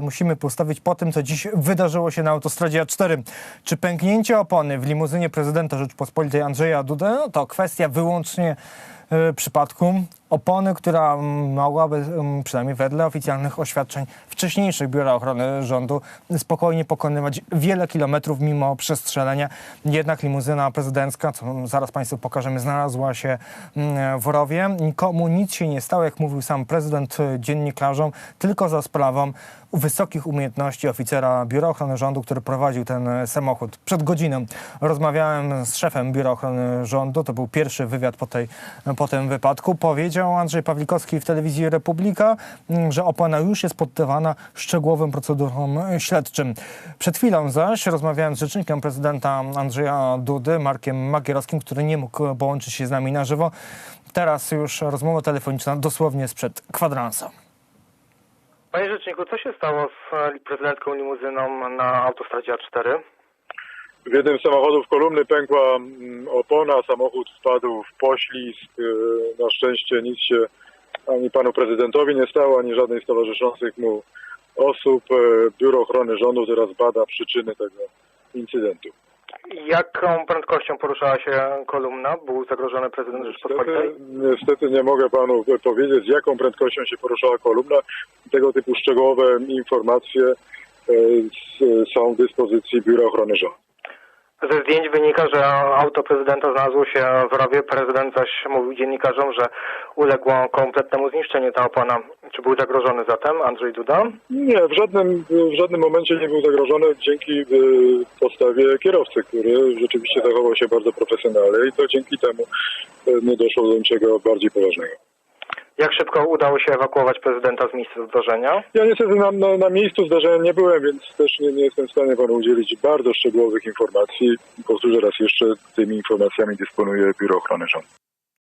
Musimy postawić po tym, co dziś wydarzyło się na autostradzie A4. Czy pęknięcie opony w limuzynie prezydenta Rzeczypospolitej Andrzeja Dudy no to kwestia wyłącznie e, przypadku opony, która mogłaby, mm, przynajmniej wedle oficjalnych oświadczeń wcześniejszych Biura Ochrony Rządu, spokojnie pokonywać wiele kilometrów mimo przestrzelenia. Jednak limuzyna prezydencka, co zaraz Państwu pokażemy, znalazła się mm, w rowie. Nikomu nic się nie stało, jak mówił sam prezydent e, dziennikarzom, tylko za sprawą wysokich umiejętności oficera Biura Ochrony Rządu, który prowadził ten e, samochód. Przed godziną rozmawiałem z szefem Biura Ochrony Rządu, to był pierwszy wywiad po, tej, po tym wypadku. Powiedział Andrzej Pawlikowski w telewizji Republika, m, że opona już jest poddawana szczegółowym procedurom śledczym. Przed chwilą zaś rozmawiałem z rzecznikiem prezydenta Andrzeja Dudy, Markiem Magierowskim, który nie mógł połączyć się z nami na żywo. Teraz już rozmowa telefoniczna dosłownie sprzed kwadransa. Panie Rzeczniku, co się stało z prezydencką limuzyną na autostradzie A4? W jednym z samochodów kolumny pękła mm, opona, samochód wpadł w poślizg. E, Na szczęście nic się ani panu prezydentowi nie stało, ani żadnej z towarzyszących mu osób. E, Biuro Ochrony Rządu teraz bada przyczyny tego incydentu. Jaką prędkością poruszała się kolumna? Był zagrożony prezydent Rzeczypospolitej? Niestety, niestety nie mogę panu powiedzieć, z jaką prędkością się poruszała kolumna. Tego typu szczegółowe informacje s- są w dyspozycji Biura Ochrony Rządu. Ze zdjęć wynika, że auto prezydenta znalazło się w rowie. Prezydent zaś mówił dziennikarzom, że uległo kompletnemu zniszczeniu ta opona. Czy był zagrożony zatem Andrzej Duda? Nie, w żadnym, w żadnym momencie nie był zagrożony dzięki y, postawie kierowcy, który rzeczywiście zachował się bardzo profesjonalnie i to dzięki temu y, nie doszło do niczego bardziej poważnego. Jak szybko udało się ewakuować prezydenta z miejsca zdarzenia? Ja niestety na, na, na miejscu zdarzenia nie byłem, więc też nie, nie jestem w stanie panu udzielić bardzo szczegółowych informacji. Powtórzę raz jeszcze, tymi informacjami dysponuje Biuro Ochrony Rządu.